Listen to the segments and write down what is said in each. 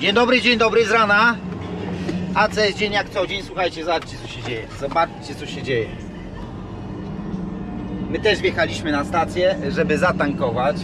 Dzień dobry, dzień dobry z rana. A co jest dzień jak co dzień? Słuchajcie, zobaczcie co się dzieje. Zobaczcie co się dzieje. My też wjechaliśmy na stację, żeby zatankować.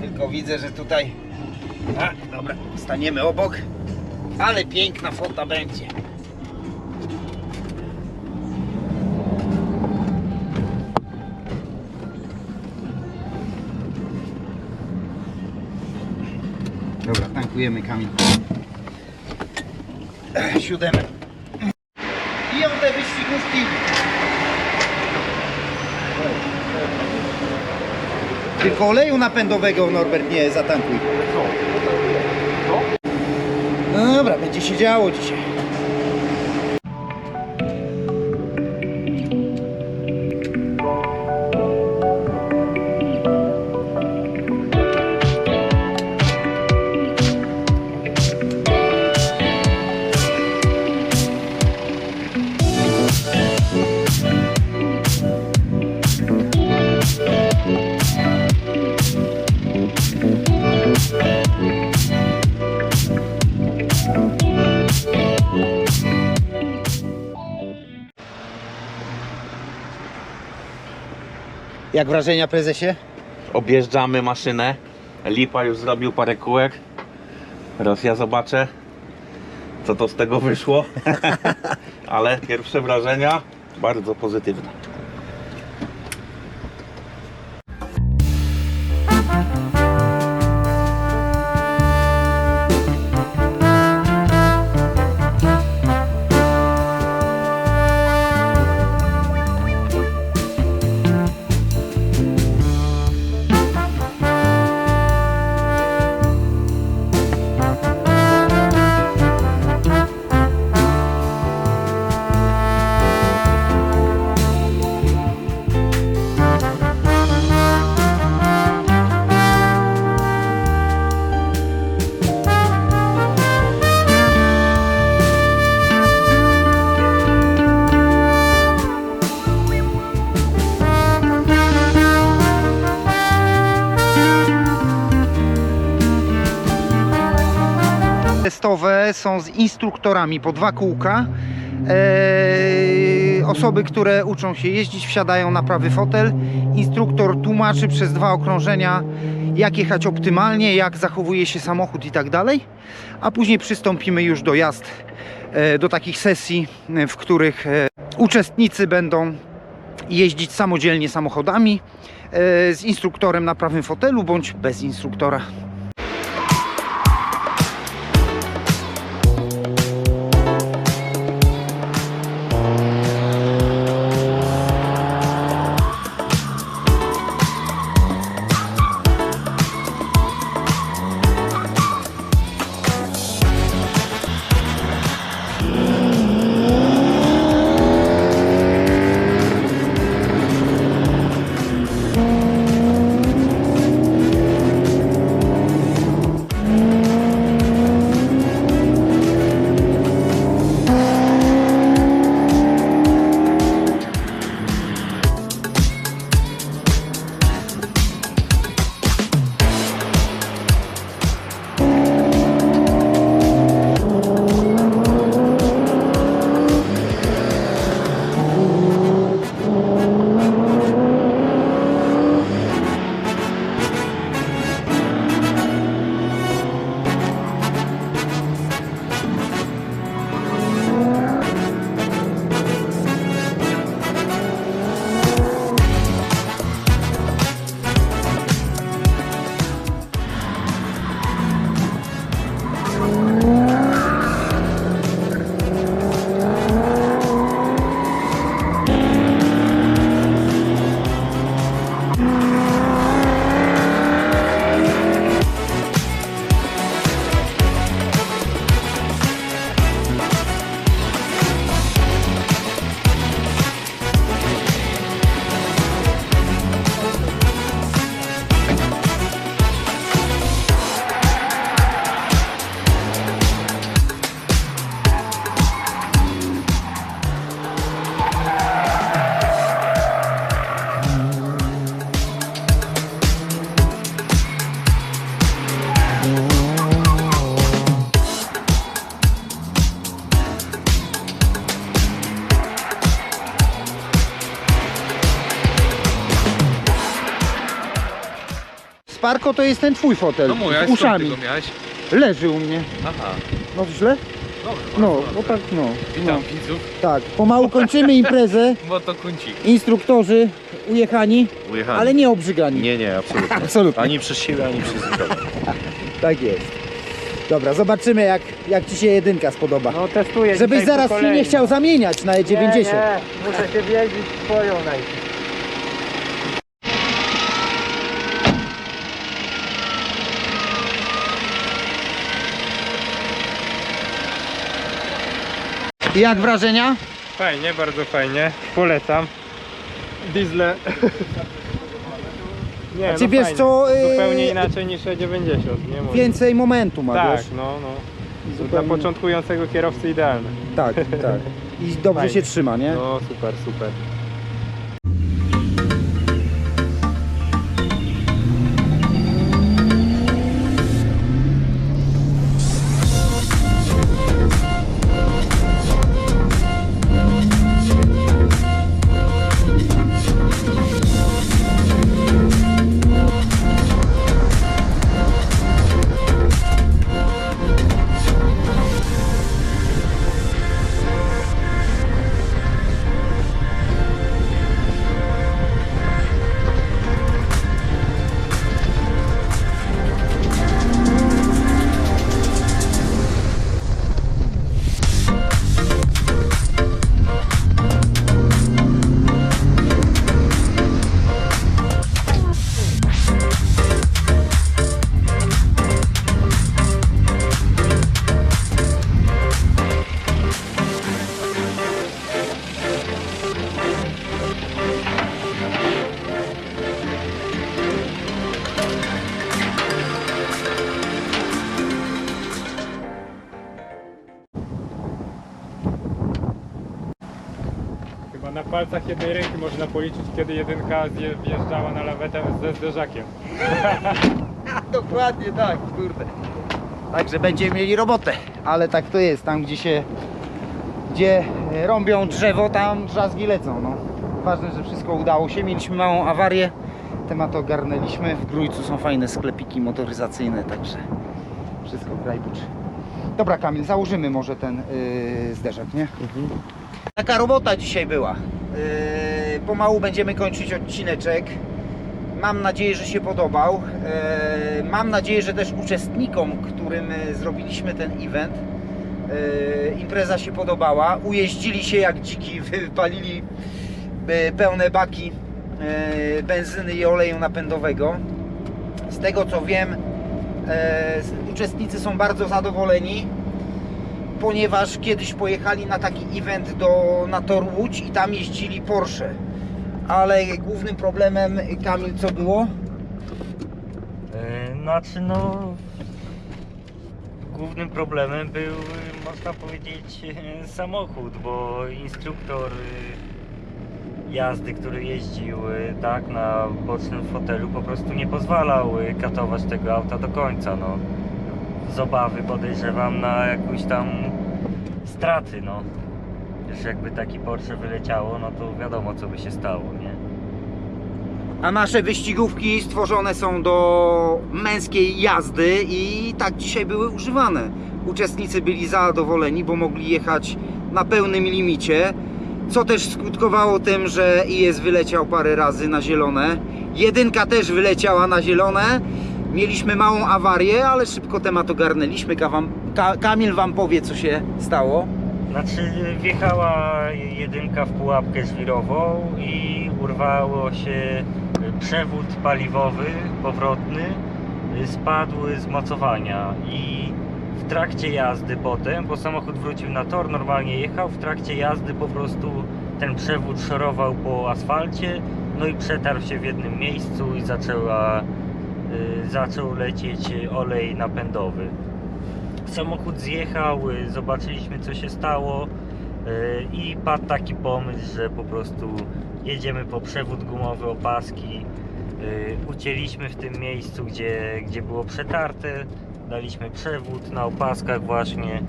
Tylko widzę, że tutaj. A, dobra, staniemy obok. Ale piękna fota będzie. Kamień. Ech, Siódemy. I ją te wyścigówki. Tylko oleju napędowego Norbert nie zatankuj. No dobra, będzie się działo dzisiaj. Jak wrażenia prezesie? Objeżdżamy maszynę. Lipa już zrobił parę kółek. Teraz ja zobaczę, co to z tego wyszło. Ale pierwsze wrażenia bardzo pozytywne. Są z instruktorami po dwa kółka. Eee, osoby, które uczą się jeździć, wsiadają na prawy fotel. Instruktor tłumaczy przez dwa okrążenia, jak jechać optymalnie, jak zachowuje się samochód i tak dalej. A później przystąpimy już do jazd, e, do takich sesji, w których e, uczestnicy będą jeździć samodzielnie samochodami e, z instruktorem na prawym fotelu bądź bez instruktora. Sparko to jest ten twój fotel. No mój, a z skąd ty uszami. go miałeś? Leży u mnie. Aha, No źle? dobrze. No, bardzo bo dobrze. tak no. Witam no. widzów, Tak, pomału kończymy imprezę. bo to kuncik. Instruktorzy ujechani, Ujechany. ale nie obrzygani. Nie, nie, absolutnie. Absolutnie. Ani przez siebie, ani przez nikogo. Tak jest. Dobra, zobaczymy jak, jak Ci się jedynka spodoba. No testuję Żebyś dzisiaj zaraz po się kolei. nie chciał zamieniać na E E90. Nie, nie, muszę się wiedzieć swoją najpierw. Jak wrażenia? Fajnie, bardzo fajnie. Polecam. Diesle. Nie, Znaczy, no wiesz fajnie. co, yy, Zupełnie inaczej niż E90, nie? Więcej momentu ma, Tak, wiesz? no, no. Zupełnie- Dla początkującego kierowcy idealne. Tak, tak. I dobrze Fajnie. się trzyma, nie? No super, super. Chyba na palcach jednej ręki można policzyć, kiedy jedynka zje- wjeżdżała na lawetę ze zderzakiem. Dokładnie tak, kurde. Także będziemy mieli robotę, ale tak to jest, tam gdzie się, gdzie e, rąbią drzewo, tam drzazgi lecą, no. Ważne, że wszystko udało się, mieliśmy małą awarię, temat ogarnęliśmy, w Grójcu są fajne sklepiki motoryzacyjne, także wszystko krajbucz. Dobra Kamil, założymy może ten yy, zderzak, nie? Taka robota dzisiaj była. Yy, pomału będziemy kończyć odcineczek. Mam nadzieję, że się podobał. E, Mam nadzieję, że też uczestnikom, którym e, zrobiliśmy ten event, e, impreza się podobała. Ujeździli się jak dziki, wypalili e, pełne baki e, benzyny i oleju napędowego. Z tego co wiem, uczestnicy są bardzo zadowoleni, ponieważ kiedyś pojechali na taki event do, na Tor Łódź i tam jeździli Porsche ale głównym problemem, Kamil, co było? E, Znaczy no głównym problemem był można powiedzieć samochód, bo instruktor e, jazdy, który jeździł e, tak na bocznym fotelu po prostu nie pozwalał katować tego auta do końca no. Z obawy podejrzewam na jakąś tam straty no. Już jakby taki Porsche wyleciało, no to wiadomo co by się stało, nie? A nasze wyścigówki stworzone są do męskiej jazdy i tak dzisiaj były używane. Uczestnicy byli zadowoleni, bo mogli jechać na pełnym limicie, co też skutkowało tym, że IS wyleciał parę razy na zielone. Jedynka też wyleciała na zielone. Mieliśmy małą awarię, ale szybko temat ogarnęliśmy. Ka- Kamil Wam powie, co się stało. Znaczy wjechała jedynka w pułapkę żwirową i urwało się przewód paliwowy powrotny spadł z mocowania i w trakcie jazdy potem, bo samochód wrócił na tor, normalnie jechał, w trakcie jazdy po prostu ten przewód szorował po asfalcie, no i przetarł się w jednym miejscu i zaczęła, zaczął lecieć olej napędowy. Samochód zjechał, y, zobaczyliśmy co się stało y, i padł taki pomysł, że po prostu jedziemy po przewód gumowy, opaski, y, ucięliśmy w tym miejscu, gdzie, gdzie było przetarte, daliśmy przewód na opaskach właśnie,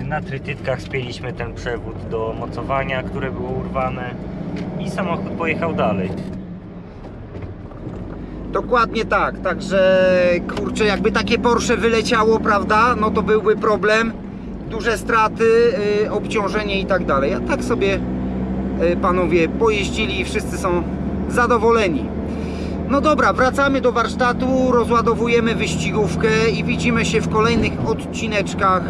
y, na trytytkach spięliśmy ten przewód do mocowania, które było urwane i samochód pojechał dalej. Dokładnie tak, także kurczę, jakby takie Porsche wyleciało, prawda, no to byłby problem, duże straty, y, obciążenie i tak dalej. A tak sobie y, panowie pojeździli i wszyscy są zadowoleni. No dobra, wracamy do warsztatu, rozładowujemy wyścigówkę i widzimy się w kolejnych odcineczkach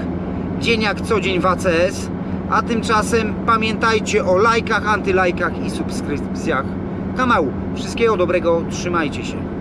dzień jak co dzień w ACS. A tymczasem pamiętajcie o lajkach, antylajkach i subskrypcjach kanału. Wszystkiego dobrego, trzymajcie się.